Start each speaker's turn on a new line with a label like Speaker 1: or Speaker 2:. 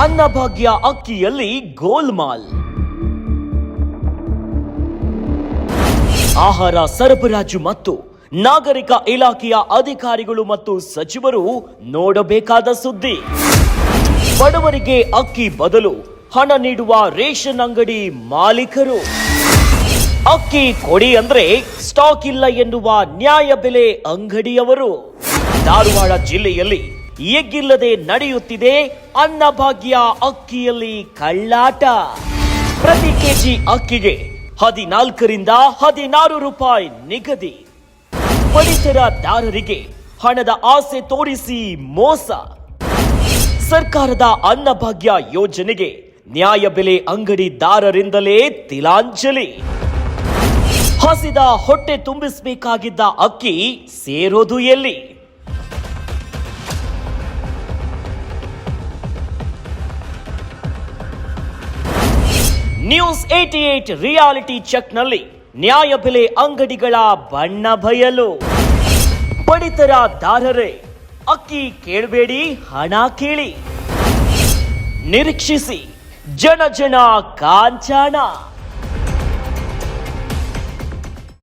Speaker 1: ಅನ್ನಭಾಗ್ಯ ಅಕ್ಕಿಯಲ್ಲಿ ಗೋಲ್ಮಾಲ್. ಆಹಾರ ಸರಬರಾಜು ಮತ್ತು ನಾಗರಿಕ ಇಲಾಖೆಯ ಅಧಿಕಾರಿಗಳು ಮತ್ತು ಸಚಿವರು ನೋಡಬೇಕಾದ ಸುದ್ದಿ. ಬಡವರಿಗೆ ಅಕ್ಕಿ ಬದಲು ಹಣ ನೀಡುವ ರೇಷನ್ ಅಂಗಡಿ ಮಾಲೀಕರು. ಅಕ್ಕಿ ಕೊಡಿ ಅಂದ್ರೆ ಸ್ಟಾಕ್ ಇಲ್ಲ ಎನ್ನುವ ನ್ಯಾಯ ಬೆಲೆ ಅಂಗಡಿಯವರು. ಧಾರವಾಡ ಜಿಲ್ಲೆಯಲ್ಲಿ ಎಗ್ಗಿಲ್ಲದೆ ನಡೆಯುತ್ತಿದೆ ಅನ್ನಭಾಗ್ಯ ಅಕ್ಕಿಯಲ್ಲಿ ಕಳ್ಳಾಟ. ಪ್ರತಿ ಕೆಜಿ ಅಕ್ಕಿಗೆ ಹದಿನಾಲ್ಕರಿಂದ ಹದಿನಾರು ರೂಪಾಯಿ ನಿಗದಿ. ಪಡಿತರದಾರರಿಗೆ ಹಣದ ಆಸೆ ತೋರಿಸಿ ಮೋಸ. ಸರ್ಕಾರದ ಅನ್ನಭಾಗ್ಯ ಯೋಜನೆಗೆ ನ್ಯಾಯ ಬೆಲೆ ಅಂಗಡಿದಾರರಿಂದಲೇ ತಿಲಾಂಜಲಿ. ಹಸಿದ ಹೊಟ್ಟೆ ತುಂಬಿಸಬೇಕಾಗಿದ್ದ ಅಕ್ಕಿ ಸೇರೋದು ಎಲ್ಲಿ? ನ್ಯೂಸ್ ಏಟಿ ಏಟ್ ರಿಯಾಲಿಟಿ ಚೆಕ್ನಲ್ಲಿ ನ್ಯಾಯಬೆಲೆ ಅಂಗಡಿಗಳ ಬಣ್ಣ ಬಯಲು. ಪಡಿತರದಾರರೇ, ಅಕ್ಕಿ ಕೇಳಬೇಡಿ, ಹಣ ಕೇಳಿ. ನಿರೀಕ್ಷಿಸಿ, ಜನ ಜನ ಕಾಂಚಾಣ.